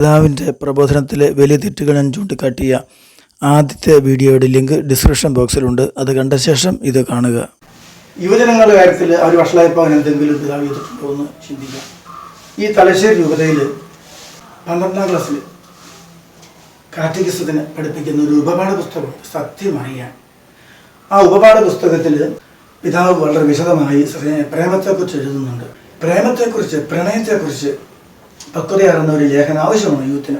പിതാവിന്റെ പ്രബോധനത്തിലെ വലിയ തെറ്റുകൾ ഞാൻ ചൂണ്ടിക്കാട്ടിയ ആദ്യത്തെ വീഡിയോയുടെ ലിങ്ക് ഡിസ്ക്രിപ്ഷൻ ബോക്സിലുണ്ട്. അത് കണ്ട ശേഷം ഇത് കാണുക. യുവജനങ്ങളുടെ കാര്യത്തിൽ അവർ വഷളായപ്പോൾ എന്തെങ്കിലും പിതാവ് ചെയ്തിട്ടുണ്ടോ എന്ന് ചിന്തിക്കാം. ഈ തലശ്ശേരി രൂപതയിൽ പന്ത്രണ്ടാം ക്ലാസ്സിൽ കാറ്റഗിസത്തിന് പഠിപ്പിക്കുന്ന ഒരു ഉപപാഠ പുസ്തകം സത്യമായ ആ ഉപപാഠ പുസ്തകത്തിൽ പിതാവ് വളരെ വിശദമായി പ്രേമത്തെക്കുറിച്ച് എഴുതുന്നുണ്ട്. പ്രേമത്തെക്കുറിച്ച് പ്രണയത്തെക്കുറിച്ച് പക്വതയാർന്ന ഒരു ലേഖനം ആവശ്യമാണ് യൂത്തിന്.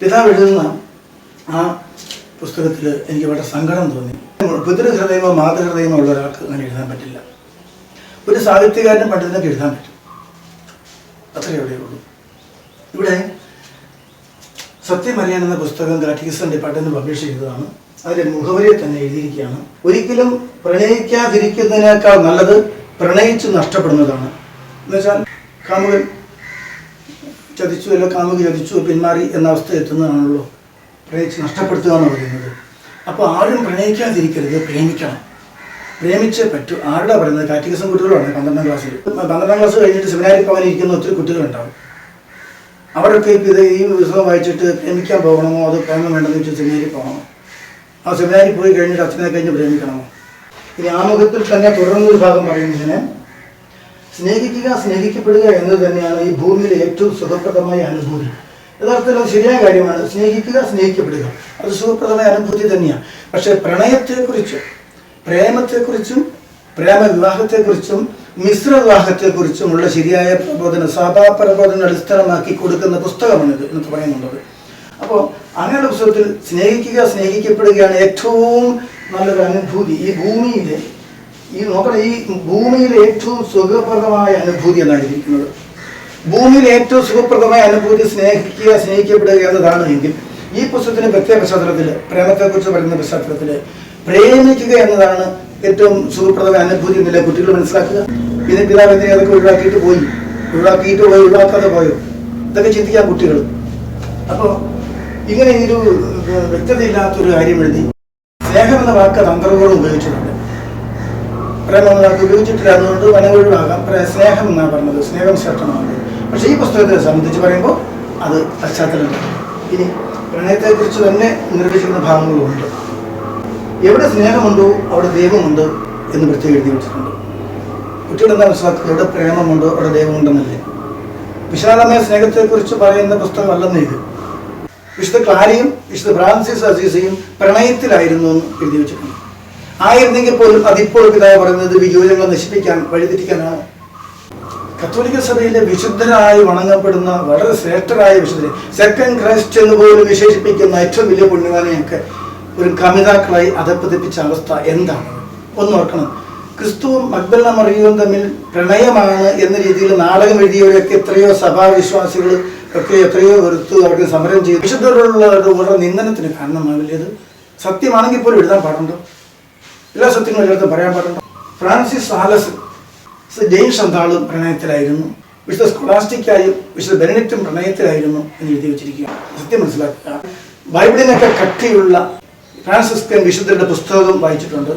പിതാവ് എഴുതുന്ന ആ പുസ്തകത്തിൽ എനിക്ക് വളരെ സങ്കടം തോന്നി. പിതൃഹൃദയമോ മാതൃഹൃദയമോ ഉള്ള ഒരാൾക്ക് അങ്ങനെ എഴുതാൻ പറ്റില്ല. ഒരു സാഹിത്യകാരനും പണ്ഡിതനൊക്കെ എഴുതാൻ പറ്റും. അത്രയേ ഇവിടെ ഉള്ളൂ. ഇവിടെ സത്യം എന്ന പുസ്തകം കാറ്റഗിസൺ ഡിപ്പാർട്ട്മെന്റ് പബ്ലിഷ് ചെയ്തതാണ്. അതിന്റെ മുഖവരിയെ തന്നെ എഴുതിയിരിക്കുകയാണ്. ഒരിക്കലും പ്രണയിക്കാതിരിക്കുന്നതിനേക്കാൾ നല്ലത് പ്രണയിച്ച് നഷ്ടപ്പെടുന്നതാണ്. എന്നുവെച്ചാൽ കാമുകൻ ചതിച്ചു അല്ല കാമുകി ചതിച്ചു പിന്മാറി എന്ന അവസ്ഥ എത്തുന്നതാണല്ലോ പ്രണയിച്ച് നഷ്ടപ്പെടുത്തുക എന്ന് പറയുന്നത്. അപ്പോൾ ആരും പ്രണയിക്കാതിരിക്കരുത് പ്രേമിക്കണം. പ്രേമിച്ചേ പറ്റൂ. ആരുടെ പറയുന്നത്? കാറ്റികസം കുട്ടികളാണ് പന്ത്രണ്ടാം ക്ലാസ്സിൽ. പന്ത്രണ്ടാം ക്ലാസ് കഴിഞ്ഞിട്ട് സെമിനാരി പോകാൻ ഇരിക്കുന്ന ഒത്തിരി കുട്ടികളുണ്ടാവും അവരൊക്കെ ഇപ്പോൾ ഇത് ഈ പുസ്തകം വായിച്ചിട്ട് പ്രേമിക്കാൻ പോകണമോ അത് പ്രേമം വേണ്ടെന്ന് വെച്ച് സെമിനാരി പോകണമോ ആ സെമിനാരി പോയി കഴിഞ്ഞിട്ട് അച്ഛനെ കഴിഞ്ഞ് പ്രേമിക്കണമോ? ഇനി ആമുഖത്തിൽ തന്നെ തുടർന്നൊരു ഭാഗം പറയുന്നതിന് സ്നേഹിക്കുക സ്നേഹിക്കപ്പെടുക എന്നത് തന്നെയാണ് ഈ ഭൂമിയിലെ ഏറ്റവും സുഖപ്രദമായ അനുഭൂതി. യഥാർത്ഥത്തിൽ അത് ശരിയായ കാര്യമാണ്. സ്നേഹിക്കുക സ്നേഹിക്കപ്പെടുക. അത് സുഖപ്രദമായ അനുഭൂതി തന്നെയാണ്. പക്ഷേ പ്രണയത്തെക്കുറിച്ച് പ്രേമത്തെക്കുറിച്ചും പ്രേമ വിവാഹത്തെക്കുറിച്ചും മിശ്ര വിവാഹത്തെക്കുറിച്ചുമുള്ള ശരിയായ പ്രബോധന സഭാ പ്രബോധനം അടിസ്ഥാനമാക്കി കൊടുക്കുന്ന പുസ്തകമാണിത് എന്ന് പറയുന്നുള്ളത്. അപ്പോൾ അങ്ങനെയുള്ള പുസ്തകത്തിൽ സ്നേഹിക്കുക സ്നേഹിക്കപ്പെടുകയാണ് ഏറ്റവും നല്ലൊരു അനുഭൂതി ഈ ഭൂമിയിലെ ഈ നോക്കണം ഈ ഭൂമിയിൽ ഏറ്റവും സുഖപ്രദമായ അനുഭൂതി എന്നാണ് ഇരിക്കുന്നത്. ഭൂമിയിൽ ഏറ്റവും സുഖപ്രദമായ അനുഭൂതി സ്നേഹിക്കുക സ്നേഹിക്കപ്പെടുക എന്നതാണ് എങ്കിൽ ഈ പുസ്തകത്തിന് പ്രത്യേക പശ്ചാത്തലത്തിൽ പ്രേമത്തെക്കുറിച്ച് പറയുന്ന പശ്ചാത്തലത്തിൽ പ്രേമിക്കുക എന്നതാണ് ഏറ്റവും സുഖപ്രദമായ അനുഭൂതി എന്നില്ല കുട്ടികൾ മനസ്സിലാക്കുക? പിന്നെ പിതാവ് എന്തിനെ അതൊക്കെ ഒഴിവാക്കിയിട്ട് പോയി? ഒഴിവാക്കിയിട്ട് പോയി? ഒഴിവാക്കാതെ പോയോ? ഇതൊക്കെ ചിന്തിക്കാം കുട്ടികൾ. അപ്പോൾ ഇങ്ങനെ ഒരു വ്യക്തതയില്ലാത്തൊരു കാര്യം എഴുതി സ്നേഹം എന്ന വാക്ക് തന്ത്രങ്ങളും ഉപയോഗിച്ചിട്ടുണ്ട്. പ്രേമം ഉപയോഗിച്ചിട്ടില്ല അതുകൊണ്ട് വനവൊഴിവാകാം സ്നേഹം എന്നാണ് പറഞ്ഞത്. സ്നേഹം ശ്രേഷ്ഠമാണ് പക്ഷേ ഈ പുസ്തകത്തെ സംബന്ധിച്ച് പറയുമ്പോൾ അത് പശ്ചാത്തലമാണ്. ഇനി പ്രണയത്തെക്കുറിച്ച് തന്നെ നിർവചിക്കുന്ന ഭാഗങ്ങളുമുണ്ട് എവിടെ സ്നേഹമുണ്ടോ അവിടെ ദൈവമുണ്ട് എന്ന് പ്രത്യേകം എഴുതി വെച്ചിട്ടുണ്ട്. കുട്ടികൾ എന്താ മനസ്സിലാക്കുക എവിടെ പ്രേമമുണ്ടോ അവിടെ ദൈവമുണ്ടെന്നല്ലേ? വിശാലമായ സ്നേഹത്തെക്കുറിച്ച് പറയുന്ന പുസ്തകമല്ലെന്ന് ഇത്. വിശുദ്ധ ക്ലാരിയും വിശുദ്ധ ഫ്രാൻസിസ് അസീസയും പ്രണയത്തിലായിരുന്നു എന്ന് എഴുതി വെച്ചിട്ടുണ്ട്. ആയിരുന്നെങ്കിൽ പോലും അതിപ്പോൾ പിതാവ് പറയുന്നത് വിയോജനങ്ങളെ നശിപ്പിക്കാൻ വഴിതിരിക്കാനാണ് കത്തോലിക്ക സഭയിലെ വിശുദ്ധരായി വണങ്ങപ്പെടുന്ന വളരെ ശ്രേഷ്ഠരായ വിശുദ്ധരെ സെക്കൻഡ് ക്രൈസ്റ്റ് എന്ന് പോലും വിശേഷിപ്പിക്കുന്ന ഏറ്റവും വലിയ പുണ്യവാനെയൊക്കെ ഒരു കമിതാക്കളായി അധപ്പതിപ്പിച്ച അവസ്ഥ എന്താണ്? ഒന്ന് ഓർക്കണം. ക്രിസ്തുവും മക്ബല മറിയവും തമ്മിൽ പ്രണയമാണ് എന്ന രീതിയിൽ നാടകം എഴുതിയവരൊക്കെ എത്രയോ സഭാവിശ്വാസികൾ ഒക്കെ എത്രയോ വെറുത്തു അവർക്ക് സമരം ചെയ്തു. വിശുദ്ധരോടുള്ള വളരെ നിന്ദനത്തിന് കാരണമാവില്ലേത് സത്യമാണെങ്കിൽ പോലും എഴുതാൻ പാടുണ്ടോ? എല്ലാ സത്യങ്ങളും എല്ലായിടത്തും പറയാൻ പാടുണ്ട്? ഫ്രാൻസിസ് സാലസ് ജെയിൻ ഷന്താളും പ്രണയത്തിലായിരുന്നു. വിശുദ്ധ സ്കൊളാസ്റ്റിക്കായും വിശുദ്ധ ബെനഡിക്റ്റും പ്രണയത്തിലായിരുന്നു എന്ന് എഴുതി വെച്ചിരിക്കുക സത്യം മനസ്സിലാക്കുക. ബൈബിളിനൊക്കെ കട്ടിയുള്ള ഫ്രാൻസിസ്കൻ വിശുദ്ധരുടെ പുസ്തകം വായിച്ചിട്ടുണ്ട്.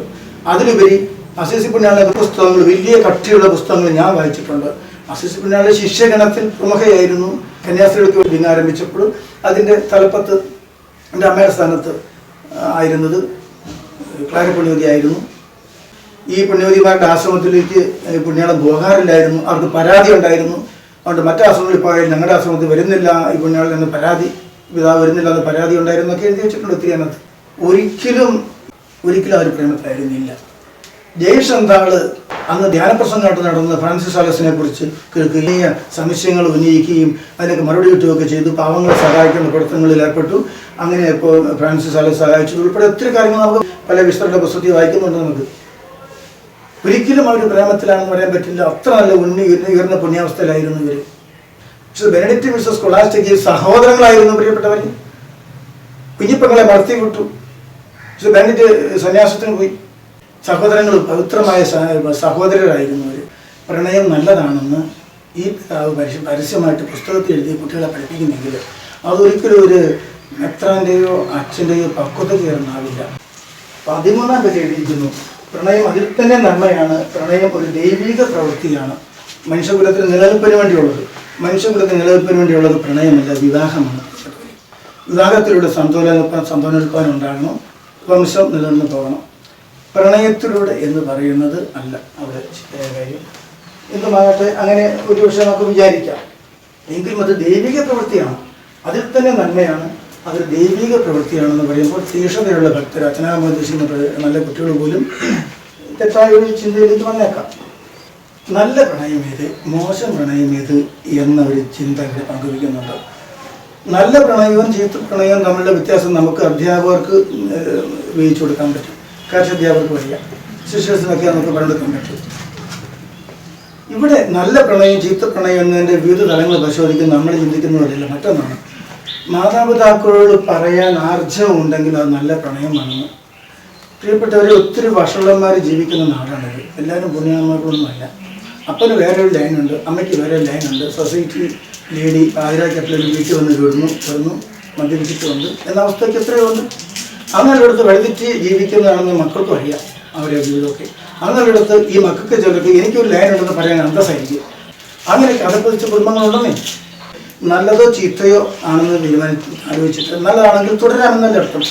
അതിലുപരി അസീസി പുണ്യാളിന്റെ പുസ്തകങ്ങൾ വലിയ കട്ടിയുള്ള പുസ്തകങ്ങൾ ഞാൻ വായിച്ചിട്ടുണ്ട്. അസീസി പുണ്യാളിന്റെ ശിഷ്യഗണത്തിൽ പ്രമുഖയായിരുന്നു. കന്യാസ്ത്രീകൾക്ക് വേണ്ടി ആരംഭിച്ചപ്പോൾ അതിന്റെ തലപ്പത്ത് എന്റെ അമ്മയുടെ സ്ഥാനത്ത് ആയിരുന്നത് ക്ലാര പുണ്യവതിയായിരുന്നു ഈ പുണ്യവതിമാരുടെ ആശ്രമത്തിലേക്ക് പുണ്യാളം പോകാറില്ലായിരുന്നു. അവർക്ക് പരാതി ഉണ്ടായിരുന്നു. അതുകൊണ്ട് മറ്റു ആശ്രമങ്ങളിൽ പോയാൽ ഞങ്ങളുടെ ആശ്രമത്തിൽ വരുന്നില്ല. ഈ പുണ്യാളിൽ നിന്ന് പരാതി പിതാവ് വരുന്നില്ല എന്ന് പരാതി ഉണ്ടായിരുന്നു എന്നൊക്കെ എഴുതി വെച്ചിട്ടുണ്ട് ഒത്തിരി അതിനകത്ത് ഒരിക്കലും ഒരിക്കലും അവർ പ്രേമത്തിലായിരുന്നില്ല ജയശന്താൾ അന്ന് ധ്യാനപ്രസംഗമായിട്ട് നടന്ന ഫ്രാൻസിസ് ആലസിനെ കുറിച്ച് കേൾക്കുകയും സംശയങ്ങൾ ഉന്നയിക്കുകയും അതിനൊക്കെ മറുപടി കിട്ടുകയൊക്കെ ചെയ്തു. പാവങ്ങളെ സഹായിക്കുന്ന പ്രവർത്തനങ്ങളിൽ ഏർപ്പെട്ടു. അങ്ങനെ ഇപ്പോൾ ഫ്രാൻസിസ് ആലസ് സഹായിച്ചു. ഉൾപ്പെടെ ഒത്തിരി കാര്യങ്ങൾ നമുക്ക് പല വിശ്വരുടെ പുസ്തകത്തിൽ വായിക്കുന്നുണ്ട് നമുക്ക്. ഒരിക്കലും അവർ പ്രേമത്തിലാണെന്ന് പറയാൻ പറ്റില്ല. അത്ര നല്ല ഉന്നി ഉയർന്ന പുണ്യാവസ്ഥയിലായിരുന്നു ഇവർ മിസ്റ്റർ സ്കൊളാസ്റ്റിക് സഹോദരങ്ങളായിരുന്നു പ്രിയപ്പെട്ടവർ കുഞ്ഞിപ്പങ്ങളെ വളർത്തി വിട്ടു. പക്ഷെ സന്യാസത്തിന് പോയി. സഹോദരങ്ങൾ പവിത്രമായ സഹോദരരായിരുന്നു അവർ പ്രണയം നല്ലതാണെന്ന് ഈ പിതാവ് പരസ്യ- പരസ്യമായിട്ട് പുസ്തകത്തിൽ എഴുതി കുട്ടികളെ പഠിപ്പിക്കുന്നെങ്കിൽ അതൊരിക്കലും ഒരു മെത്രാന്റെയോ അച്ഛന്റെയോ പക്വത കയറുന്നാവില്ല പതിമൂന്നാം പേര് എഴുതിയിരിക്കുന്നു പ്രണയം അതിൽ തന്നെ നന്മയാണ് പ്രണയം ഒരു ദൈവിക പ്രവൃത്തിയാണ്. മനുഷ്യകുലത്തിന് നിലനിൽപ്പിന് വേണ്ടിയുള്ളത് മനുഷ്യകുലത്തിന് നിലനിൽപ്പിന് വേണ്ടിയുള്ളത് പ്രണയമല്ല വിവാഹമാണ്. വിവാഹത്തിലൂടെ സന്തോലനിൽപ്പാൻ സന്തോലനിൽപ്പാൻ ഉണ്ടാകണം വംശം നിലനിന്ന് പോകണം. പ്രണയത്തിലൂടെ എന്ന് പറയുന്നത് അല്ല. അവിടെ കാര്യം. പറഞ്ഞിട്ട് അങ്ങനെ ഒരു പക്ഷേ നമുക്ക് വിചാരിക്കാം. എങ്കിലും അത് ദൈവിക പ്രവൃത്തിയാണ്. അതിൽ തന്നെ നന്മയാണ്. അത് ദൈവിക പ്രവൃത്തിയാണെന്ന് പറയുമ്പോൾ തീക്ഷണതയുള്ള ഭക്തർ അച്ഛനാമോദ്ദേശിക്കുന്ന നല്ല കുട്ടികൾ പോലും തെറ്റായ ഒരു ചിന്തയിലേക്ക് വന്നേക്കാം. നല്ല പ്രണയം ഏത് മോശം പ്രണയം ഏത് എന്ന ഒരു ചിന്ത പങ്കുവയ്ക്കുന്നുണ്ട്. നല്ല പ്രണയവും ചീത്ത പ്രണയവും തമ്മിലുള്ള വ്യത്യാസം നമുക്ക് അധ്യാപകർക്ക് ഏഹ്, കൊടുക്കാൻ പറ്റും. കാർഷിക അധ്യാപകർക്ക് വയ്യ ശിഷ്യസിനൊക്കെ നമുക്ക് പറഞ്ഞെടുക്കാൻ പറ്റും ഇവിടെ നല്ല പ്രണയം ചീത്ത പ്രണയം എന്നതിന്റെ വിവിധ തലങ്ങൾ പരിശോധിക്കുന്ന നമ്മൾ ചിന്തിക്കുന്നവരല്ല. മറ്റൊന്നാണ് മാതാപിതാക്കളോട് പറയാൻ ആർജവം ഉണ്ടെങ്കിൽ അത് നല്ല പ്രണയമാണെന്ന് പ്രിയപ്പെട്ടവരെ ഒത്തിരി വഷളന്മാർ ജീവിക്കുന്ന നാടാണിത് എല്ലാവരും പുണ്യന്മാർക്കൊന്നുമല്ല അപ്പന് വേറെ ഒരു ലൈനുണ്ട് അമ്മയ്ക്ക് വേറെ ഒരു ലൈനുണ്ട്. സൊസൈറ്റി ലേഡി പാതിരാക്കട്ടിലും വീട്ടിൽ വന്ന് വിടുന്നു വരുന്നു മദ്യപിച്ചിട്ട് വന്ന്. എന്ന അവസ്ഥയ്ക്ക് എത്രയോ ഉണ്ട്. അങ്ങനെടുത്ത് വഴുതിച്ച് ജീവിക്കുന്നതാണെന്ന് മക്കൾക്കും അറിയാം അവരെ ജീവിതമൊക്കെ. അങ്ങനെടുത്ത് ഈ മക്കൾക്ക് ചിലർക്ക് എനിക്കൊരു ലൈൻ ഉണ്ടെന്ന് പറയാൻ അന്തസ്സായിരിക്കും. അങ്ങനെ കഥപ്പതിച്ച കുടുംബങ്ങളുണ്ടെന്നേ. നല്ലതോ ചീത്തയോ ആണെന്ന് തീരുമാനിച്ച് ആലോചിച്ചിട്ട് നല്ലതാണെങ്കിൽ തുടരാമെന്നല്ല അർത്ഥം.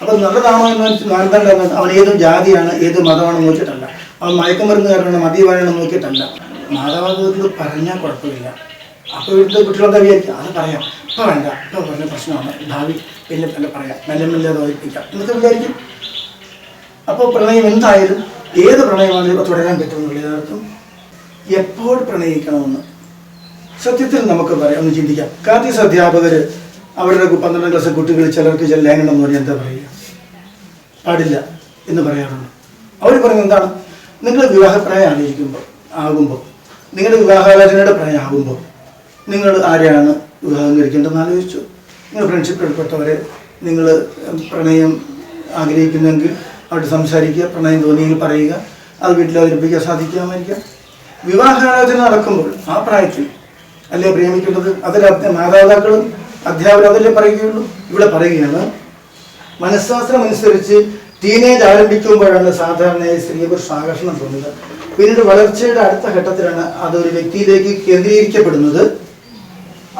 അപ്പം നല്ലതാണോ എന്ന് വെച്ച് മാനദണ്ഡം അവൻ ഏത് ജാതിയാണ് ഏത് മതമാണെന്ന് നോക്കിയിട്ടല്ല. അവൻ മയക്കുമരുന്നുകാരനാണ് മദ്യപാനാണെന്ന് നോക്കിയിട്ടല്ല. മാതാപിതാക്കൾ പറഞ്ഞാൽ കുഴപ്പമില്ല. അപ്പോൾ ഇവിടുത്തെ കുട്ടികളെന്താ വിചാരിക്കുക അത് പറയാം. ഇപ്പോൾ വേണ്ട. ഇപ്പോൾ പറഞ്ഞ പ്രശ്നമാണ്. ഭാവി പിന്നെ പിന്നെ പറയാം. മെല്ലെ മെല്ലെ തോൽപ്പിക്കാം എന്നൊക്കെ വിചാരിക്കും. അപ്പോൾ പ്രണയം എന്തായാലും ഏത് പ്രണയമാണെങ്കിലും തുടരാൻ പറ്റുമെന്നുള്ള യഥാർത്ഥം എപ്പോൾ പ്രണയിക്കണമെന്ന് സത്യത്തിൽ നമുക്ക് പറയാം. ഒന്ന് ചിന്തിക്കാം. കാത്തീസ് അധ്യാപകർ അവരുടെ പന്ത്രണ്ടാം ക്ലാസ് കുട്ടികൾ ചിലർക്ക് ചില ലൈനുണ്ടെന്ന് പറഞ്ഞാൽ എന്താ പറയുക? പാടില്ല എന്ന് പറയാറുണ്ട്. അവർ പറയുന്നത് എന്താണ്? നിങ്ങൾ വിവാഹപ്രായം ആലോചിക്കുമ്പോൾ ആകുമ്പോൾ നിങ്ങളുടെ വിവാഹാലോചനയുടെ പ്രായം ആകുമ്പോൾ നിങ്ങൾ ആരെയാണ് വിവാഹം കഴിക്കേണ്ടതെന്ന് ആലോചിച്ചു നിങ്ങൾ ഫ്രണ്ട്ഷിപ്പ് ഏർപ്പെട്ടവരെ നിങ്ങൾ പ്രണയം ആഗ്രഹിക്കുന്നെങ്കിൽ അവിടെ സംസാരിക്കുക പ്രണയം തോന്നിയെങ്കിൽ പറയുക അത് വീട്ടിൽ അവതരിപ്പിക്കാൻ സാധിക്കാമായിരിക്കാം. വിവാഹാലോചന നടക്കുമ്പോൾ ആ പ്രായത്തിൽ അല്ലേ പ്രേമിക്കേണ്ടത്? അതിൽ മാതാപിതാക്കളും അധ്യാപകരും അതല്ലേ പറയുകയുള്ളൂ. ഇവിടെ പറയുകയാണ് മനഃശാസ്ത്രം അനുസരിച്ച് ടീനേജ് ആരംഭിക്കുമ്പോഴാണ് സാധാരണയായി കുറിച്ച് ആകർഷണം തോന്നുന്നത്. പിന്നീട് വളർച്ചയുടെ അടുത്ത ഘട്ടത്തിലാണ് അത് ഒരു വ്യക്തിയിലേക്ക് കേന്ദ്രീകരിക്കപ്പെടുന്നത്.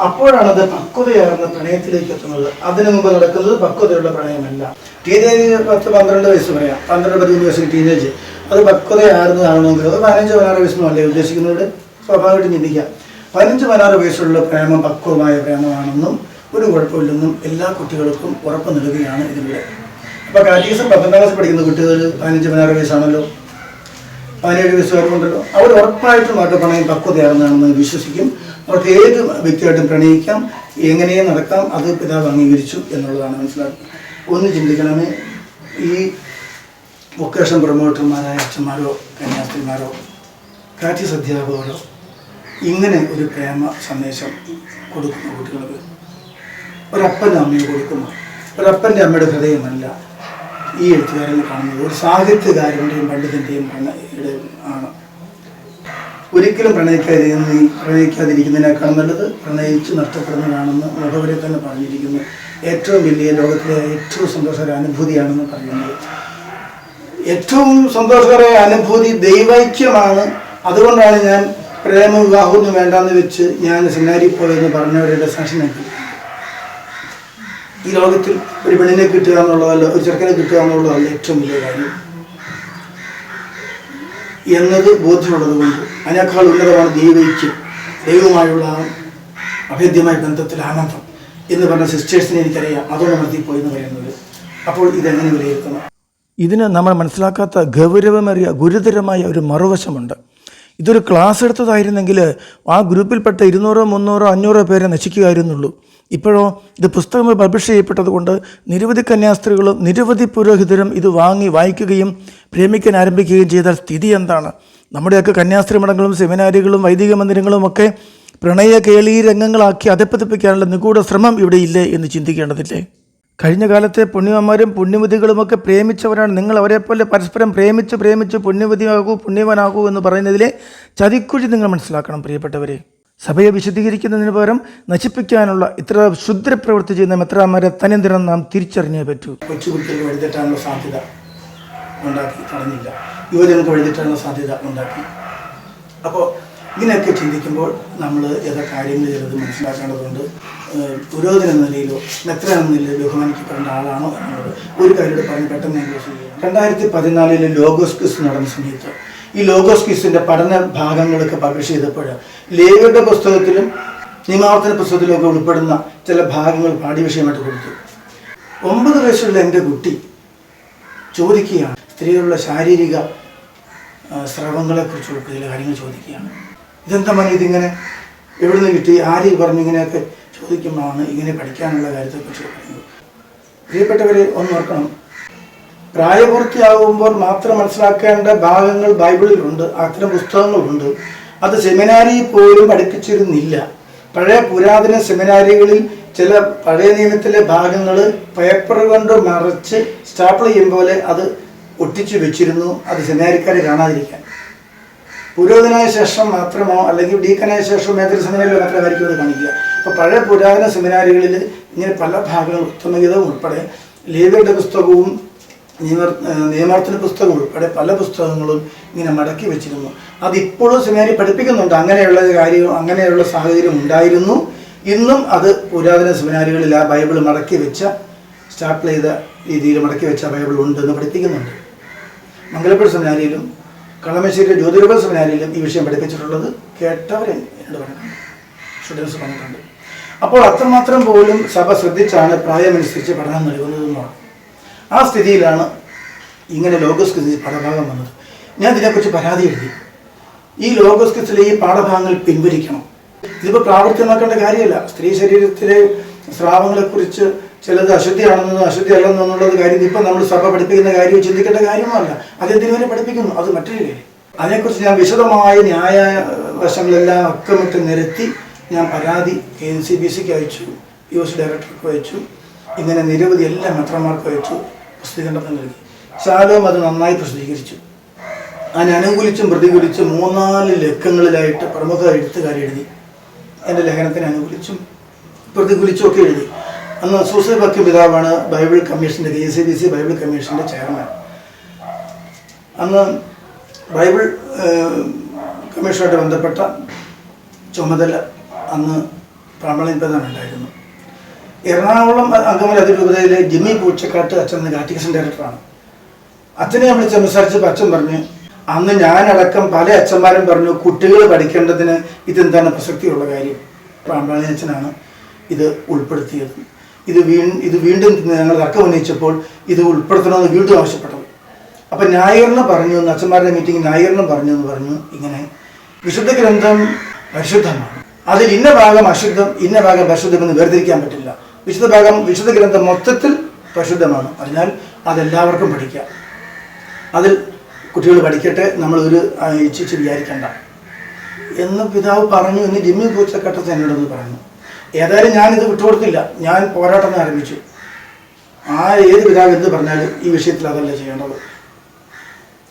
അപ്പോഴാണ് അത് പക്വതയാർന്ന പ്രണയത്തിലേക്ക് എത്തുന്നത്. അതിനു മുമ്പ് നടക്കുന്നത് പക്വതയുള്ള പ്രണയമല്ല. ടീനേജ് പത്ത് പന്ത്രണ്ട് വയസ്സ് പറയാം പന്ത്രണ്ട് പതിമൂന്ന് വയസ്സ് ടീനേജ്. അത് പക്വതയാർന്നതാണെങ്കിൽ അത് പതിനഞ്ച് പതിനാറ് വയസ്സൊന്നും അല്ലേ ഉദ്ദേശിക്കുന്നത്? സ്വാഭാവികമായിട്ട് ചിന്തിക്കാം. പതിനഞ്ച് പതിനാറ് വയസ്സുള്ള പ്രേമം പക്വമായ പ്രേമമാണെന്നും ഒരു കുഴപ്പമില്ലെന്നും എല്ലാ കുട്ടികൾക്കും ഉറപ്പ് നൽകുകയാണ് ഇതിലൂടെ അപ്പോൾ കാറ്റീസം പന്ത്രണ്ടാം ക്ലാസ് പഠിക്കുന്ന കുട്ടികൾ പതിനഞ്ച് പതിനാറ് വയസ്സാണല്ലോ? പതിനേഴ് വയസ്സുകാരുണ്ടല്ലോ അവർ ഉറപ്പായിട്ടും പ്രണയം പക്വതയാണെന്നാണെന്ന് വിശ്വസിക്കും. അവർക്ക് ഏത് വ്യക്തിയായിട്ടും പ്രണയിക്കാം എങ്ങനെയും നടക്കാം അത് പിതാവ് അംഗീകരിച്ചു എന്നുള്ളതാണ് മനസ്സിലാക്കുക ഒന്ന് ചിന്തിക്കണമേ ഈ വൊക്കേഷൻ പ്രൊമോട്ടർമാരായ അച്ഛന്മാരോ കന്യാസ്ത്രീമാരോ കാറ്റീസ് അധ്യാപകരോ ഇങ്ങനെ ഒരു പ്രേമ സന്ദേശം കൊടുക്കുന്ന കുട്ടികൾക്ക് ഒരപ്പന്റെ അമ്മയെ കൊടുക്കുന്നു. ഒരപ്പന്റെ അമ്മയുടെ ഹൃദയമല്ല ഈ എഴുത്തുകാരനെ കാണുന്നത്. ഒരു സാഹിത്യകാരന്റെയും പണ്ഡിതന്റെയും ഇടയിൽ ആണ്. ഒരിക്കലും പ്രണയിക്കാതിരിക്കുന്ന പ്രണയിക്കാതിരിക്കുന്നതിനേക്കാൾ നല്ലത് പ്രണയിച്ച് നഷ്ടപ്പെടുന്നതാണെന്ന് മുഖവരെ തന്നെ പറഞ്ഞിരിക്കുന്നു. ഏറ്റവും വലിയ ലോകത്തിലെ ഏറ്റവും സന്തോഷകര അനുഭൂതിയാണെന്ന് പറയുന്നത്. ഏറ്റവും സന്തോഷകരമായ അനുഭൂതി ദൈവൈക്യമാണ്. അതുകൊണ്ടാണ് ഞാൻ പ്രേമ വിവാഹമൊന്നും വേണ്ടാന്ന് വെച്ച് ഞാൻ സെമിനാരിൽ പോയെന്ന് പറഞ്ഞവരുടെ സാക്ഷിനാക്കി ഈ ലോകത്തിൽ ഒരു പെണ്ണിനെ കിട്ടുക എന്നുള്ളതല്ല ഒരു ചെറുക്കനെ കിട്ടുക എന്നുള്ളതല്ല ഏറ്റവും വലിയ കാര്യം. എന്നത് ബോധ്യമുള്ളത് കൊണ്ട് അതിനേക്കാൾ ഉന്നതമാണ് ദൈവൈക്യം ദൈവവുമായുള്ള അഭേദ്യമായ ബന്ധത്തിൽ ആനന്ദം എന്ന് പറഞ്ഞ സിസ്റ്റേഴ്സിനെ എനിക്കറിയാം. അതോടെ നടത്തിപ്പോയി എന്ന് പറയുന്നത്. അപ്പോൾ ഇതെങ്ങനെ വിലയിരുത്തണം? ഇതിന് നമ്മൾ മനസ്സിലാക്കാത്ത ഗൗരവമേറിയ ഗുരുതരമായ ഒരു മറുവശമുണ്ട്. ഇതൊരു ക്ലാസ് എടുത്തതായിരുന്നെങ്കിൽ ആ ഗ്രൂപ്പിൽപ്പെട്ട ഇരുന്നൂറോ മുന്നൂറോ അഞ്ഞൂറോ പേരെ നശിക്കുകയായിരുന്നുള്ളൂ. ഇപ്പോഴോ ഇത് പുസ്തകം പബ്ലിഷ് ചെയ്യപ്പെട്ടതുകൊണ്ട് നിരവധി കന്യാസ്ത്രീകളും നിരവധി പുരോഹിതരും ഇത് വാങ്ങി വായിക്കുകയും പ്രേമിക്കാൻ ആരംഭിക്കുകയും ചെയ്ത സ്ഥിതി എന്താണ്? നമ്മുടെയൊക്കെ കന്യാസ്ത്രീ മഠങ്ങളും സെമിനാരികളും വൈദിക മന്ദിരങ്ങളും ഒക്കെ പ്രണയ കേളീ രംഗങ്ങളാക്കി അധപ്പതിപ്പിക്കാനുള്ള നിഗൂഢ ശ്രമം ഇവിടെ ഇല്ലേ എന്ന് ചിന്തിക്കേണ്ടതില്ലേ? കഴിഞ്ഞ കാലത്തെ പുണ്യവന്മാരും പുണ്യവതികളുമൊക്കെ പ്രേമിച്ചവരാണ്. നിങ്ങൾ അവരെപ്പോലെ പരസ്പരം പ്രേമിച്ച് പ്രേമിച്ച് പുണ്യവതിയാകൂ പുണ്യവനാകൂ എന്ന് പറയുന്നതിലെ ചതിക്കുഴി നിങ്ങൾ മനസ്സിലാക്കണം പ്രിയപ്പെട്ടവരെ. സഭയെ വിശദീകരിക്കുന്നതിന് പകരം നശിപ്പിക്കാനുള്ള ഇത്ര ക്ഷുദ്രപ്രവൃത്തി ചെയ്യുന്ന മെത്രാന്മാരെ തനിന്തിരം നാം തിരിച്ചറിഞ്ഞേ പറ്റൂ. കൊച്ചുകുട്ടികൾ എഴുതിട്ടാനുള്ള സാധ്യത ഉണ്ടാക്കി തടഞ്ഞില്ല യുവജനങ്ങൾക്ക് എഴുതിട്ടാനുള്ള സാധ്യത ഉണ്ടാക്കി. അപ്പോൾ ഇങ്ങനെയൊക്കെ ചിന്തിക്കുമ്പോൾ നമ്മൾ ഏതോ കാര്യങ്ങൾ ചിലത് മനസ്സിലാക്കേണ്ടതുണ്ട്. പുരോഗതി എന്ന നിലയിലോ മെത്ര എന്ന നിലയിലോ ബഹുമാനിക്കപ്പെടേണ്ട ആളാണോ എന്നുള്ളത് ഒരു കാര്യം പറഞ്ഞ് പെട്ടെന്ന് ഞാൻ. രണ്ടായിരത്തി പതിനാലിലെ ലോഗോസ് ക്വിസ് നടന്ന സമയത്ത് ഈ ലോഗോസ് ക്വിസിന്റെ പഠന ഭാഗങ്ങളൊക്കെ പബ്ലിഷ് ചെയ്തപ്പോൾ ലേഖയുടെ പുസ്തകത്തിലും നിയമാവർത്തന പുസ്തകത്തിലും ഒക്കെ ഉൾപ്പെടുന്ന ചില ഭാഗങ്ങൾ പാഠ്യവിഷയമായിട്ട് കൊടുത്തു. ഒമ്പത് വയസ്സുള്ള എന്റെ കുട്ടി ചോദിക്കുകയാണ്. സ്ത്രീകളുടെ ശാരീരിക സ്രവങ്ങളെക്കുറിച്ചുള്ള ചില കാര്യങ്ങൾ ചോദിക്കുകയാണ്. ഇതെന്താ മതി ഇതിങ്ങനെ? എവിടെ നിന്ന് കിട്ടി? ആര് പറഞ്ഞു ഇങ്ങനെയൊക്കെ ചോദിക്കുമ്പോഴാണ് ഇങ്ങനെ പഠിക്കാനുള്ള കാര്യത്തെക്കുറിച്ച് പറയുന്നത്. പ്രിയപ്പെട്ടവരെ ഒന്ന് ഓർക്കണം. പ്രായപൂർത്തിയാകുമ്പോൾ മാത്രം മനസ്സിലാക്കേണ്ട ഭാഗങ്ങൾ ബൈബിളിലുണ്ട് അത്തരം പുസ്തകങ്ങളുണ്ട്. അത് സെമിനാരിയിൽ പോലും പഠിപ്പിച്ചിരുന്നില്ല. പഴയ പുരാതന സെമിനാരികളിൽ ചില പഴയ നിയമത്തിലെ ഭാഗങ്ങൾ പേപ്പർ കൊണ്ട് മറച്ച് സ്റ്റാപ്പിൾ ചെയ്യും പോലെ അത് ഒട്ടിച്ചു വെച്ചിരുന്നു. അത് സെമിനാരിക്കാരെ കാണാതിരിക്കാൻ. പുരോഹിതനായ ശേഷം മാത്രമോ അല്ലെങ്കിൽ ഡീക്കനായ ശേഷം മേത്ര സെമിനാരിലോ മാത്രമായിരിക്കും അത് കാണിക്കുക. അപ്പോൾ പഴയ പുരാതന സെമിനാരികളിൽ ഇങ്ങനെ പല ഭാഗങ്ങൾ ഉത്തമഗീതവും ഉൾപ്പെടെ ലേവിയുടെ പുസ്തകവും നിയമ നിയമാർത്ഥന പുസ്തകം ഉൾപ്പെടെ പല പുസ്തകങ്ങളും ഇങ്ങനെ മടക്കി വെച്ചിരുന്നു. അതിപ്പോഴും സെമിനാരി പഠിപ്പിക്കുന്നുണ്ട്. അങ്ങനെയുള്ള കാര്യം അങ്ങനെയുള്ള സാഹചര്യം ഉണ്ടായിരുന്നു. ഇന്നും അത് പുരാതന സെമിനാരികളിൽ ആ ബൈബിൾ മടക്കി വെച്ച സ്റ്റാപ്പിൾ ചെയ്ത രീതിയിൽ മടക്കി വെച്ച ബൈബിൾ ഉണ്ടെന്ന് പഠിപ്പിക്കുന്നുണ്ട്. മംഗലപ്പുഴ സെമിനാരിയിലും കളമശ്ശേരി ജ്യോതിരൂപ സെമിനാരിയിലും ഈ വിഷയം പഠിപ്പിച്ചിട്ടുള്ളത് കേട്ടവരെ എന്നോട് പറഞ്ഞിട്ടുണ്ട് സ്റ്റുഡൻസ് പറഞ്ഞിട്ടുണ്ട്. അപ്പോൾ അത്രമാത്രം പോലും സഭ ശ്രദ്ധിച്ചാണ് പ്രായമനുസരിച്ച് പഠനം നൽകുന്നതെന്നാണ്. ആ സ്ഥിതിയിലാണ് ഇങ്ങനെ ക്വിസിൽ പാഠഭാഗം വന്നത്. ഞാൻ ഇതിനെക്കുറിച്ച് പരാതി എഴുതി. ഈ ലോകസ്കിസിലെ ഈ പാഠഭാഗങ്ങൾ പിൻവലിക്കണം. ഇതിപ്പോൾ പ്രാവർത്തികമാക്കേണ്ട കാര്യമല്ല. സ്ത്രീ ശരീരത്തിലെ സ്രാവങ്ങളെക്കുറിച്ച് ചിലത് അശുദ്ധിയാണെന്നോ അശുദ്ധി അല്ലെന്നുള്ളത് കാര്യം ഇപ്പം നമ്മൾ സഭ പഠിപ്പിക്കുന്ന കാര്യം ചിന്തിക്കേണ്ട കാര്യമല്ല അതെന്തിനു വരെ പഠിപ്പിക്കുന്നു? അത് മറ്റൊരു കാര്യം. അതിനെക്കുറിച്ച് ഞാൻ വിശദമായ ന്യായ വശങ്ങളെല്ലാം അക്കമിട്ട് നിരത്തി ഞാൻ പരാതി എൻ സി ബി സിക്ക് അയച്ചു പി ഒ സി ഡയറക്ടർക്ക് അയച്ചു ഇങ്ങനെ നിരവധി എല്ലാ മെത്രമാർക്കും അയച്ചു പ്രസിദ്ധീകരണത്തിന് നൽകി. ശാലവും അത് നന്നായി പ്രസിദ്ധീകരിച്ചു. അതിനനുകൂലിച്ചും പ്രതികൂലിച്ചും മൂന്നാൽ ലക്കങ്ങളിലായിട്ട് പ്രമുഖ എഴുത്തുകാരെഴുതി എന്റെ ലേഖനത്തിന് അനുകൂലിച്ചും പ്രതികൂലിച്ചും ഒക്കെ എഴുതി. അന്ന് സൂസൈ ബക്കി പിതാവാണ് ബൈബിൾ കമ്മീഷന്റെ D C B C Bible കമ്മീഷന്റെ ചെയർമാൻ. അന്ന് ബൈബിൾ കമ്മീഷനുമായിട്ട് ബന്ധപ്പെട്ട ചുമതല അന്ന് പ്രാമളൻ പ്രധാനുണ്ടായിരുന്നു എറണാകുളം അങ്കമല അതിരൂപതയിലെ ജിമ്മി പൂച്ചക്കാട്ട് അച്ഛൻ എന്ന ഡയറക്ടറാണ് അച്ഛനെ നമ്മൾ സംസാരിച്ചപ്പോൾ അച്ഛൻ പറഞ്ഞു അന്ന് ഞാനടക്കം പല അച്ഛന്മാരും പറഞ്ഞു കുട്ടികൾ പഠിക്കേണ്ടതിന് ഇതെന്താണ് പ്രസക്തിയുള്ള കാര്യം? പ്രാമ്പാളി ഇത് ഉൾപ്പെടുത്തിയത്. ഇത് വീ ഇത് വീണ്ടും ഞങ്ങൾ തർക്കം ഉന്നയിച്ചപ്പോൾ ഇത് ഉൾപ്പെടുത്തണമെന്ന് വീണ്ടും ആവശ്യപ്പെട്ടത് അപ്പം ന്യായീകരണം പറഞ്ഞു അച്ഛന്മാരുടെ മീറ്റിംഗ് ന്യായീകരണം പറഞ്ഞു എന്ന് പറഞ്ഞു ഇങ്ങനെ വിശുദ്ധ ഗ്രന്ഥം പരിശുദ്ധമാണ്. അതിൽ ഇന്ന ഭാഗം അശുദ്ധം ഇന്ന ഭാഗം പരിശുദ്ധം എന്ന് വേർതിരിക്കാൻ പറ്റില്ല. വിശുദ്ധ ഭാഗം വിശുദ്ധ ഗ്രന്ഥം മൊത്തത്തിൽ പരിശുദ്ധമാണ്. അതിനാൽ അതെല്ലാവർക്കും പഠിക്കാം. അതിൽ കുട്ടികൾ പഠിക്കട്ടെ നമ്മളൊരു ഇച്ഛിച്ച് വിചാരിക്കേണ്ട. എന്ന് പിതാവ് പറഞ്ഞു എന്ന് ജിമ്മി പൂച്ചക്കട്ടത്ത് എന്നോടൊന്ന് പറഞ്ഞു. ഏതായാലും ഞാനിത് വിട്ടുകൊടുക്കില്ല ഞാൻ പോരാട്ടം ആരംഭിച്ചു. ആ ഏത് പിതാവ് എന്ത് പറഞ്ഞാലും ഈ വിഷയത്തിൽ അതല്ല ചെയ്യേണ്ടത്.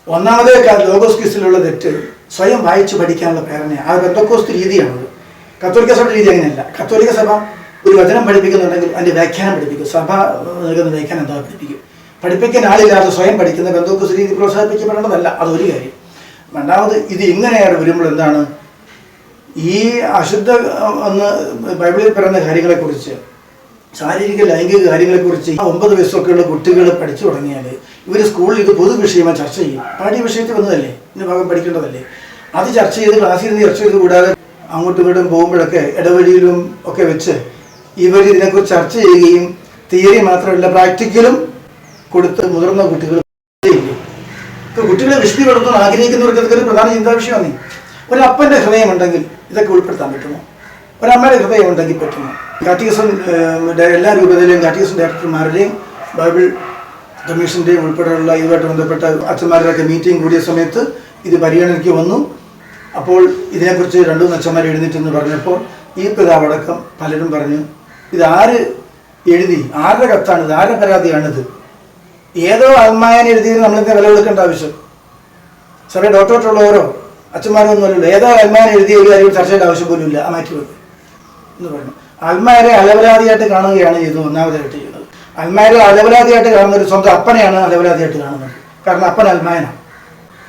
ഒന്നാമതേ ലോഗോസ് ക്വിസിലുള്ള തെറ്റ് സ്വയം വായിച്ച് പഠിക്കാനുള്ള പ്രേരണയാണ്. ആ ബന്ധക്കോസ്ത് രീതിയാണത്. കത്തോലിക്ക സഭയുടെ രീതി അങ്ങനെയല്ല. കത്തോലിക്ക സഭ ഒരു വചനം പഠിപ്പിക്കുന്നുണ്ടെങ്കിൽ അതിന്റെ വ്യാഖ്യാനം പഠിപ്പിക്കും. സഭ നൽകുന്ന വ്യാഖ്യാനം എന്താ പഠിപ്പിക്കും? പഠിപ്പിക്കാൻ ആളില്ലാതെ സ്വയം പഠിക്കുന്ന ബന്ധക്കോസ് രീതി പ്രോത്സാഹിപ്പിക്കപ്പെടേണ്ടതല്ല. അതൊരു കാര്യം. രണ്ടാമത് ഇത് ഇങ്ങനെയാണ് വരുമ്പോൾ എന്താണ്? ഈ അശുദ്ധ എന്ന് ബൈബിളിൽ പറയുന്ന കാര്യങ്ങളെക്കുറിച്ച് ശാരീരിക ലൈംഗിക കാര്യങ്ങളെക്കുറിച്ച് ഒമ്പത് വയസ്സൊക്കെയുള്ള കുട്ടികൾ പഠിച്ചു തുടങ്ങിയാൽ ഇവർ സ്കൂളിൽ ഇത് പൊതു വിഷയമായി ചർച്ച ചെയ്യും. പാഠ്യ വിഷയത്തിൽ വന്നതല്ലേ? ഇന്ന ഭാഗം പഠിക്കേണ്ടതല്ലേ? അത് ചർച്ച ചെയ്ത് ക്ലാസ്സിൽ നിന്ന് ചർച്ച ചെയ്ത് കൂടാതെ അങ്ങോട്ടും ഇങ്ങോട്ടും പോകുമ്പോഴൊക്കെ ഇടവഴിയിലും ഒക്കെ വെച്ച് ഇവർ ഇതിനെക്കുറിച്ച് ചർച്ച ചെയ്യുകയും തിയറി മാത്രമല്ല പ്രാക്ടിക്കലും കൊടുത്ത് മുതിർന്ന കുട്ടികൾ കുട്ടികളെ വിശദീകരണത്തിന് ആഗ്രഹിക്കുന്നവർക്ക് ഇതൊക്കെ ഒരു പ്രധാന ചിന്താ വിഷയമാണ് ഒരു അപ്പന്റെ ഹൃദയമുണ്ടെങ്കിൽ ഇതൊക്കെ ഉൾപ്പെടുത്താൻ പറ്റുമോ? ഒരമ്മയുടെ ഹൃദയം ഉണ്ടെങ്കിൽ പറ്റുമോ? കാറ്റിക്കസൺ എല്ലാ രൂപതയിലെയും കാറ്റിക്കസൺ ഡയറക്ടർമാരുടെയും ബൈബിൾ കമ്മീഷന്റെയും ഉൾപ്പെടെയുള്ള ഇതുമായിട്ട് ബന്ധപ്പെട്ട അച്ഛന്മാരുടെയൊക്കെ മീറ്റിംഗ് കൂടിയ സമയത്ത് ഇത് പരിഗണനയ്ക്ക് വന്നു. അപ്പോൾ ഇതിനെക്കുറിച്ച് രണ്ടു അച്ഛന്മാർ എഴുന്നേറ്റെന്ന് പറഞ്ഞപ്പോൾ ഈ പിതാവടക്കം പലരും പറഞ്ഞു ഇത് ആര് എഴുതി? ആരുടെ കത്താണിത് ആരുടെ പരാതിയാണിത്? ഏതോ ആത്മായനെ എഴുതിയത് നമ്മളിന്ന് വില കൊടുക്കേണ്ട ആവശ്യം. സാറേ ഡോക്ടറേറ്റുള്ളവരോ അച്ഛന്മാരൊന്നുമല്ലല്ലോ. ഏതോ ആത്മായനെ എഴുതിയ ഒരു കാര്യം ചർച്ചയുടെ ആവശ്യം പോലും ഇല്ല. ആ മാറ്റി വെക്കും എന്ന് പറഞ്ഞു. അൽമാരെ അലവലാതിയായിട്ട് കാണുകയാണ് ചെയ്തു ഒന്നാമതായിട്ട് ചെയ്യുന്നത്. അൽമാരെ അലവലാതിയായിട്ട് കാണുന്ന ഒരു സ്വന്തം അപ്പനെയാണ് അലവലാതിയായിട്ട് കാണുന്നത്. കാരണം അപ്പൻ അൽമായനാണ്.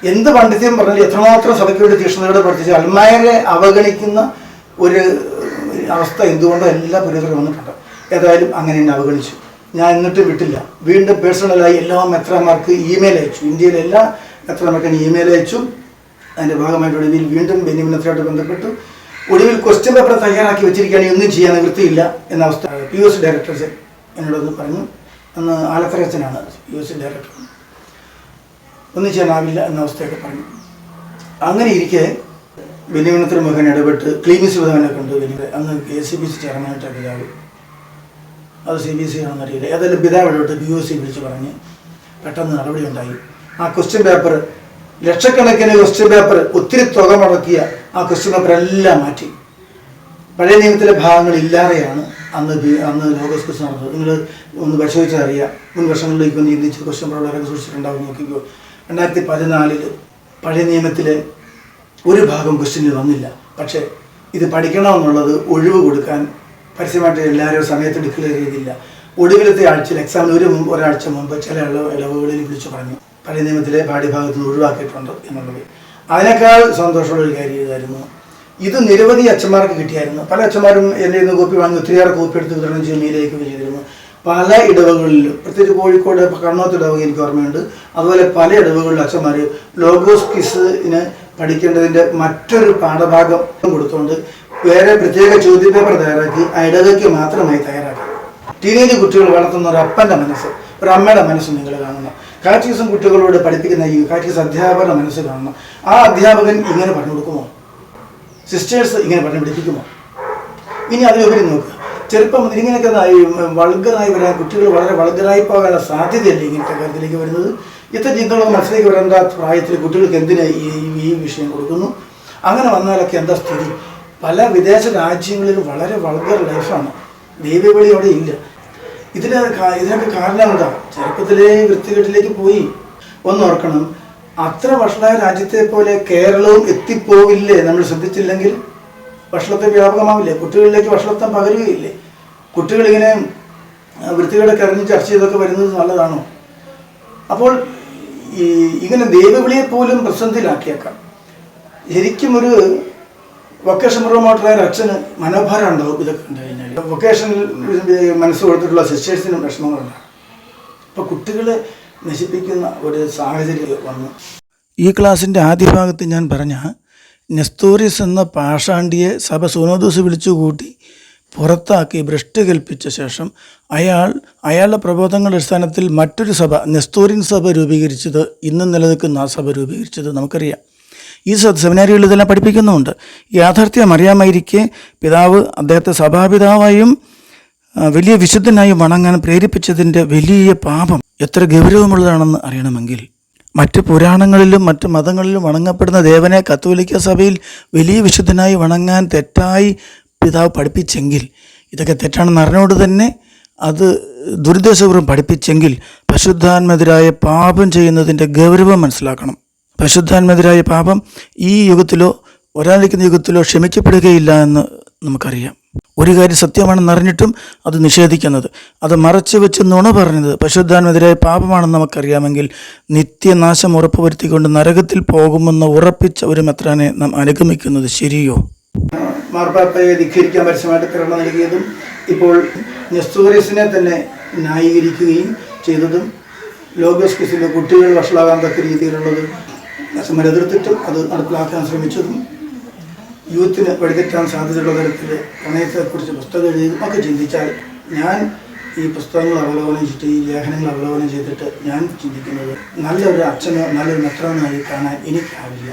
എന്ത് പണ്ഡിത്യം പറഞ്ഞാൽ എത്രമാത്രം സഭയ്ക്ക് വേണ്ടി തീക്ഷ്ണതയോടെ പ്രവർത്തിച്ച് അൽമായരെ അവഗണിക്കുന്ന ഒരു അവസ്ഥ എന്തുകൊണ്ടോ എല്ലാ പുരോഗതി വന്നിട്ടുണ്ട്. ഏതായാലും അങ്ങനെ എന്നെ അവഗണിച്ചു. ഞാൻ എന്നിട്ട് വിട്ടില്ല. വീണ്ടും പേഴ്സണലായി എല്ലാ മെത്രമാർക്ക് ഇമെയിൽ അയച്ചു. ഇന്ത്യയിലെ എല്ലാ ഇമെയിൽ അയച്ചു. അതിന്റെ ഭാഗമായിട്ട് ഒടുവിൽ വീണ്ടും ബെന്യമിനത്തിലായിട്ട് ബന്ധപ്പെട്ടു. ഒടുവിൽ ക്വസ്റ്റ്യൻ പേപ്പർ തയ്യാറാക്കി വെച്ചിരിക്കുകയാണെങ്കിൽ ഒന്നും ചെയ്യാൻ നിവൃത്തിയില്ല എന്ന അവസ്ഥ. പി എസ് ഡയറക്ടർ എന്നോടത് പറഞ്ഞു. അന്ന് ആലത്തറച്ചനാണ് യു എസ് ഡയറക്ടർ ഒന്നും ചെയ്യാനാവില്ല എന്ന അവസ്ഥയൊക്കെ പറഞ്ഞു. അങ്ങനെ ഇരിക്കെ ബെന്യമിനത്തിന് മകൻ ഇടപെട്ട് ക്ലീമിസ് വിധവനെ കണ്ട്. ബെന്നി അന്ന് കെ സി ബി സി ചെയർമാനായിട്ട് അത് സി ബി എസ് സി ആണെന്ന് അറിയില്ല. ഏതായാലും പിതാവ് ഇടപെട്ട് ബി ഒ സി വിളിച്ച് പറഞ്ഞ് പെട്ടെന്ന് നടപടി ഉണ്ടായി. ആ ക്വസ്റ്റ്യൻ പേപ്പർ ലക്ഷക്കണക്കിന് ക്വസ്റ്റ്യൻ പേപ്പർ ഒത്തിരി തുക മുടക്കിയ ആ ക്വസ്റ്റ്യൻ പേപ്പർ എല്ലാം മാറ്റി. പഴയ നിയമത്തിലെ ഭാഗങ്ങൾ ഇല്ലാതെയാണ് അന്ന് അന്ന് ലോകസ് ക്വസ്റ്റ്യൻ നടന്നത്. നിങ്ങൾ ഒന്ന് പരിശോധിച്ചാൽ അറിയാം മുൻ വർഷങ്ങളിലേക്ക് ഒന്ന് ചിന്തിച്ച് ക്വസ്റ്റ്യൻ പേപ്പറുകളൊക്കെ സൂക്ഷിച്ചിട്ടുണ്ടാവും നോക്കിക്കോ. രണ്ടായിരത്തി പതിനാലിൽ പഴയ നിയമത്തിലെ ഒരു ഭാഗം ക്വസ്റ്റ്യന് വന്നില്ല. പക്ഷേ ഇത് പഠിക്കണമെന്നുള്ളത് ഒഴിവ് കൊടുക്കാൻ പരസ്യമായിട്ട് എല്ലാവരും സമയത്ത് ഡിക്ലെയർ ചെയ്തില്ല. ഒടുവിലത്തെ ആഴ്ചയിൽ എക്സാമിന് ഒരു മുമ്പ് ഒരാഴ്ച മുമ്പ് ചില ഇളവ് ഇളവുകളിൽ വിളിച്ചു പറഞ്ഞു. പഴയ നിയമത്തിലെ പാഠ്യഭാഗത്ത് നിന്ന് ഒഴിവാക്കിയിട്ടുണ്ട് എന്നുള്ളത് അതിനേക്കാൾ സന്തോഷമുള്ള ഒരു കാര്യം ഇതായിരുന്നു. ഇത് നിരവധി അച്ഛന്മാർക്ക് കിട്ടിയായിരുന്നു. പല അച്ഛന്മാരും എന്റെ നിന്ന് കോപ്പി വാങ്ങി ഒത്തിരിയേറെ കോപ്പി എടുത്ത് വിതരണം ചെയ്ത് മെയിലേക്ക് ചെയ്തിരുന്നു പല ഇടവകളിലും പ്രത്യേകിച്ച് കോഴിക്കോട് കണ്ണോത്ത് ഇടവക എനിക്ക് ഓർമ്മയുണ്ട്. അതുപോലെ പല ഇടവകളിലും അച്ഛന്മാർ ലോഗോസ് കിസിന് പഠിക്കേണ്ടതിന്റെ മറ്റൊരു പാഠഭാഗം കൊടുത്തുകൊണ്ട് വേറെ പ്രത്യേക ചോദ്യ പേപ്പർ തയ്യാറാക്കി ആ ഇടവയ്ക്ക് മാത്രമായി തയ്യാറാക്കി. ടീനേജ് കുട്ടികൾ വളർത്തുന്ന ഒരു അപ്പന്റെ മനസ്സ് ഒരു അമ്മയുടെ മനസ്സ് നിങ്ങൾ കാണുന്നു. കാറ്റീസം കുട്ടികളോട് പഠിപ്പിക്കുന്ന ഈ കാറ്റീസ് അധ്യാപകരുടെ മനസ്സിൽ കാണണം ആ അധ്യാപകൻ ഇങ്ങനെ പറഞ്ഞു കൊടുക്കുമോ? സിസ്റ്റേഴ്സ് ഇങ്ങനെ പറഞ്ഞു പഠിപ്പിക്കുമോ? ഇനി അതിലുപരി നോക്കുക ചെറുപ്പം മുതൽ ഇങ്ങനെയൊക്കെ നായി വൾഗറായി വരാൻ കുട്ടികൾ വളരെ വൾഗറായി പോകാനുള്ള സാധ്യതയല്ലേ ഇങ്ങനത്തെ കാര്യത്തിലേക്ക് വരുന്നത്? ഇത്ര ചിന്തകളും മനസ്സിലേക്ക് വരേണ്ട പ്രായത്തിൽ കുട്ടികൾക്ക് എന്തിനാ ഈ ഈ വിഷയം കൊടുക്കുന്നു? അങ്ങനെ വന്നാലൊക്കെ എന്താ സ്ഥിതി? പല വിദേശ രാജ്യങ്ങളിലും വളരെ വൾഗർ ലൈഫാണ് ദൈവവിളി അവിടെ ഇല്ല. ഇതിന് ഇതിനൊക്കെ കാരണം എന്താ? ചെറുപ്പത്തിലെ വൃത്തികെട്ടിലേക്ക് പോയി. ഒന്ന് ഓർക്കണം. അത്ര വഷളായ രാജ്യത്തെ പോലെ കേരളവും എത്തിപ്പോവില്ലേ? നമ്മൾ ശ്രദ്ധിച്ചില്ലെങ്കിൽ വഷളത്തെ വ്യാപകമാവില്ലേ? കുട്ടികളിലേക്ക് വഷളത്വം പകരുകയില്ലേ? കുട്ടികളിങ്ങനെ വൃത്തികളൊക്കെ അറിഞ്ഞ് ചർച്ച ചെയ്തൊക്കെ വരുന്നത് നല്ലതാണോ? അപ്പോൾ ഈ ഇങ്ങനെ ദൈവവിളിയെ പോലും പ്രസന്ധിയിലാക്കിയേക്കാം ശരിക്കും ഒരു വൊക്കേഷൻ പ്രൊമോട്ടറായ ഒരു അച്ഛന് മനോഭാരം ഉണ്ടാവും ഇതൊക്കെ കണ്ടു കഴിഞ്ഞാൽ. വൊക്കേഷനിൽ മനസ്സ് കൊടുത്തിട്ടുള്ള സിസ്റ്റേഴ്സിനും വിഷമങ്ങളുണ്ടാകും അപ്പോൾ കുട്ടികളെ നശിപ്പിക്കുന്ന ഒരു സാഹചര്യം വന്നു. ഈ ക്ലാസ്സിന്റെ ആദ്യ ഭാഗത്ത് ഞാൻ പറഞ്ഞ നെസ്തോറിസ് എന്ന പാഷാണ്ടിയെ സഭ സുനോദൂസ് വിളിച്ചു കൂട്ടി പുറത്താക്കി ഭ്രഷ്ട് കൽപ്പിച്ച ശേഷം അയാൾ അയാളുടെ പ്രബോധങ്ങളുടെ അടിസ്ഥാനത്തിൽ മറ്റൊരു സഭ നെസ്തോറിൻ സഭ രൂപീകരിച്ചത് ഇന്ന് നിലനിൽക്കുന്ന ആ സഭ രൂപീകരിച്ചത് നമുക്കറിയാം. ഈ സെമിനാരികളിൽ ഇതെല്ലാം പഠിപ്പിക്കുന്നുമുണ്ട്. യാഥാർത്ഥ്യം അറിയാമായിരിക്കെ പിതാവ് അദ്ദേഹത്തെ സഭാപിതാവായും വലിയ വിശുദ്ധനായി വണങ്ങാൻ പ്രേരിപ്പിച്ചതിന്റെ വലിയ പാപം എത്ര ഗൗരവമുള്ളതാണെന്ന് അറിയണമെങ്കിൽ. മറ്റ് പുരാണങ്ങളിലും മറ്റ് മതങ്ങളിലും വണങ്ങപ്പെടുന്ന ദേവനെ കത്തോലിക്ക സഭയിൽ വലിയ വിശുദ്ധനായി വണങ്ങാൻ തെറ്റായി പിതാവ് പഠിപ്പിച്ചെങ്കിൽ ഇതൊക്കെ തെറ്റാണെന്ന് അറിഞ്ഞുകൊണ്ട് തന്നെ അത് ദുരുദ്ദേശപൂർവം പഠിപ്പിച്ചെങ്കിൽ പശുദ്ധാന്മെതിരായ പാപം ചെയ്യുന്നതിന്റെ ഗൗരവം മനസ്സിലാക്കണം. പരിശുദ്ധാത്മെതിരായ പാപം ഈ യുഗത്തിലോ വരാനിരിക്കുന്ന യുഗത്തിലോ ക്ഷമിക്കപ്പെടുകയില്ല എന്ന് നമുക്കറിയാം. ഒരു കാര്യം സത്യമാണെന്ന് അറിഞ്ഞിട്ടും അത് നിഷേധിക്കുന്നത്. അത് മറച്ചു വെച്ച് നുണ പറഞ്ഞത് പരിശുദ്ധാത്മെതിരായ പാപമാണെന്ന് നമുക്കറിയാമെങ്കിൽ നിത്യനാശം ഉറപ്പുവരുത്തിക്കൊണ്ട് നരകത്തിൽ പോകുമെന്ന് ഉറപ്പിച്ച ഒരു മെത്രാനെ നാം അനുഗമിക്കുന്നത് ശരിയോ? മാർപ്പാപ്പയെ ധിഖരിക്കാൻ പരസ്യമായിട്ട് പ്രേരണ നൽകിയതും ഇപ്പോൾ നെസ്തോറിയസിനെ തന്നെ ന്യായീകരിക്കുകയും ചെയ്തതും ലോഗോസ് കിസിലെ കുട്ടികൾ വഷളാകാൻ തക്ക അച്ഛന്മാർ എതിർത്തിട്ടും അത് നടപ്പിലാക്കാൻ ശ്രമിച്ചതും യൂത്തിന് വഴിതെറ്റാൻ സാധ്യതയുള്ള തരത്തിൽ പ്രണയത്തെക്കുറിച്ച് പുസ്തകം എഴുതിയതും ഒക്കെ ചിന്തിച്ചാൽ ഞാൻ ഈ പുസ്തകങ്ങൾ അവലോകനം ചെയ്തിട്ട് ഈ ലേഖനങ്ങൾ അവലോകനം ചെയ്തിട്ട് ഞാൻ ചിന്തിക്കുന്നത് നല്ലൊരു അച്ഛനോ നല്ലൊരു മെത്രാനായി കാണാൻ എനിക്കാവില്ല.